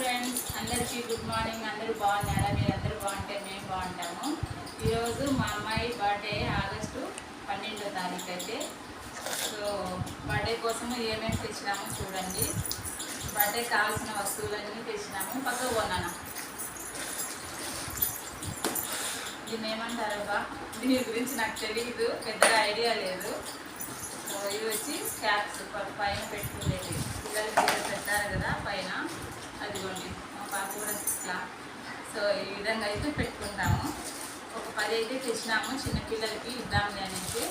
Friends అందరికీ good morning అందరూ బాగున్నారా? మీరు అందరూ బాగుంటే మేము బాగుంటాము. ఈరోజు మా అమ్మాయి బర్త్డే ఆగస్టు పన్నెండో తారీఖు అయితే సో బర్త్డే కోసం ఏమేమి తెచ్చినామో చూడండి. బర్త్డే కావాల్సిన వస్తువులన్నీ తెచ్చినాము. పక్కకు కొన్నాను. దీన్ని ఏమంటారబ్బా బా దీని గురించి నాకు తెలియదు పెద్దగా ఐడియా లేదు. సో ఇవి వచ్చి స్కాప్స్ పైన పెట్టుకునేది పిల్లలు పెట్టారు కదా పైన. అదిగోండి మా పాప కూడా ఇట్లా. సో ఈ విధంగా అయితే పెట్టుకుంటాము. ఒక పది అయితే తెచ్చినాము చిన్నపిల్లలకి ఇద్దాంలే అనేసి.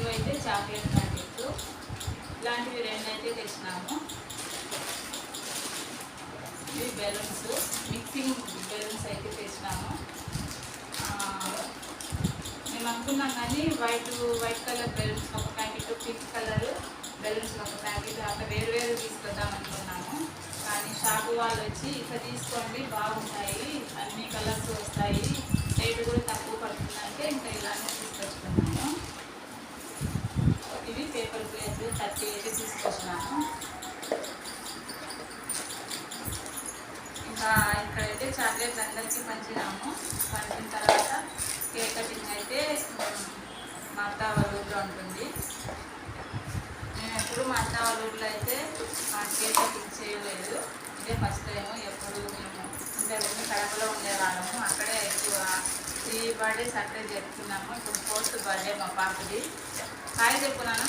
ఇవైతే చాక్లెట్ ప్యాకెట్స్ ఇలాంటివి రెండు అయితే తెచ్చినాము. ఇవి బెలూన్స్ మిక్సింగ్ బెలూన్స్ అయితే తెచ్చినాము. మేము అనుకున్నాం కానీ వైట్ వైట్ కలర్ బెలూన్స్ ఒక ప్యాకెట్ పింక్ కలర్. బెలూన్స్ ఒక ప్యాకెట్ అట్లా వేరు వేరు తీసుకొద్దాం అనుకున్నాము. కానీ షాపు వాళ్ళు వచ్చి ఇట్లా తీసుకోండి బాగుంటాయి అన్ని కలర్స్ వస్తాయి రేటు కూడా తక్కువ పడుతుందంటే ఇంకా ఇలానే తీసుకొచ్చుకున్నాను ఇవి పేపర్ ప్లేట్లు థర్టీ అయితే తీసుకొచ్చినాము. ఇంకా ఇక్కడైతే చాక్లెట్లు అందరికీ పంచినాము. పంచిన తర్వాత కేక్ కటింగ్ అయితే మా అత్త వాళ్ళ ఊర్లో ఉంటుంది. మేము ఎప్పుడు మా అత్త వాళ్ళ ఊర్లో అయితే కేక్ కటింగ్ చేయలేదు. ఇదే ఫస్ట్ టైం ఎప్పుడు మేము ఇంతకుముందు కడపలో ఉండేవాళ్ళము. అక్కడే ఎక్కువ త్రీ బర్త్డేస్ అక్కడే జరుపుకున్నాము. ఇప్పుడు ఫోర్త్ బర్త్డే మా పాపది. హాయ్ చెప్పున్నాను.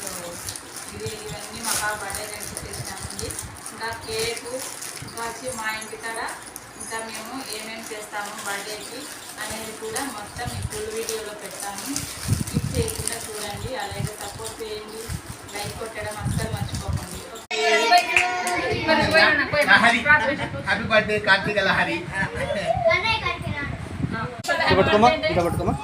సో ఇది ఇవన్నీ మా పాప బర్త్డే నుంచి తెచ్చినామండి ఇంకా కేకు ఇంకా వచ్చి మా ఇంటి కాడ ఇంకా మేము ఏమేమి చేస్తాము బర్త్డేకి అనేది కూడా మొత్తం ఈ ఫుల్ వీడియోలో పెడతాము లైక్ కొట్టడం అస్సలు మర్చిపోకండి హ్యాపీ బర్త్డే కార్తీక లహరి పట్టుకోమా ఇట్లా పట్టుకోమా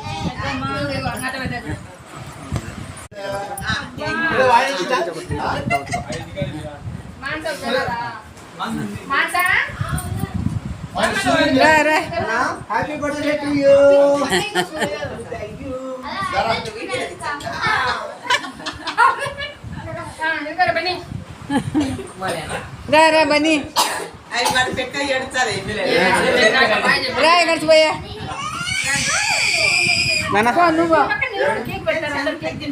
హ్యాపీ బర్త్డే టు యూ రా రా బన్నీ అవి వాడు పెట్ట ఎడుతుంది రా ఎక్కడికి పోయా నాన్న నువ్వు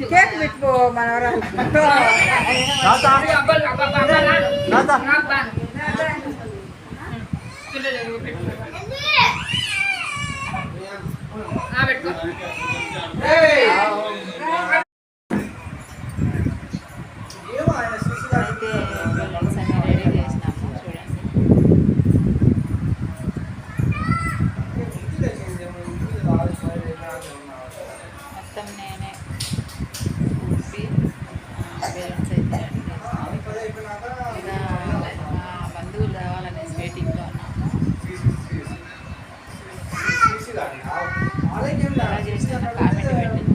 కేక్ పెట్టుకో మనవరాలు అయితే మొత్తం నేనే ఊపి బెలూన్స్ అయితే ఇలా మా బంధువులు రావాలనేసి వెయిటింగ్లో ఉన్నాము అలా చేసిన కామెంట్ పెట్టింది